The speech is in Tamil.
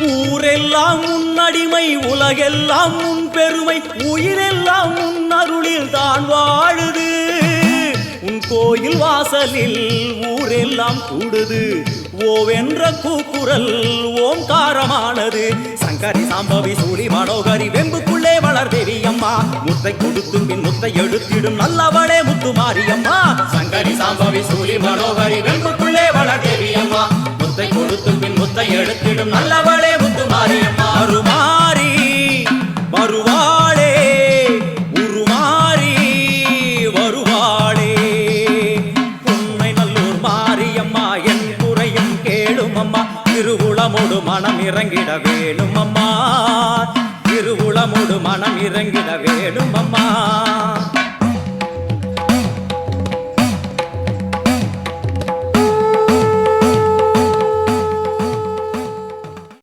ஊரெல்லாம் முன்னடிமை உலகெல்லாம் உன் பெருமை உயிரெல்லாம் உன் அருளில் தான் வாழுது. உன் கோயில் வாசலில் ஊரெல்லாம் கூடுது. ஓவென்ற கூக்குரல் ஓம்காரமானது சங்கரி சாம்பவி சூழி மனோகரி வெம்புக்குள்ளே வளர் தேவி அம்மா முத்தை கொடுத்து பின் முத்தை எடுத்திடும் நல்லவளே முத்து மாரியம்மா சங்கரி சாம்பவி சூழி மனோகரி வெம்பு எடுத்திடும் நல்லவளே முத்து மாரியம்மா அருமாரி வருவாளே உருமாறி வருவாளே. உண்மை நல்லூர் மாரியம்மா என் குறையும் கேளும் அம்மா. திருவுளமோடு மனம் இறங்கிட வேணும் அம்மா. திருவுளமோடு மனம் இறங்கிட வேணும் அம்மா.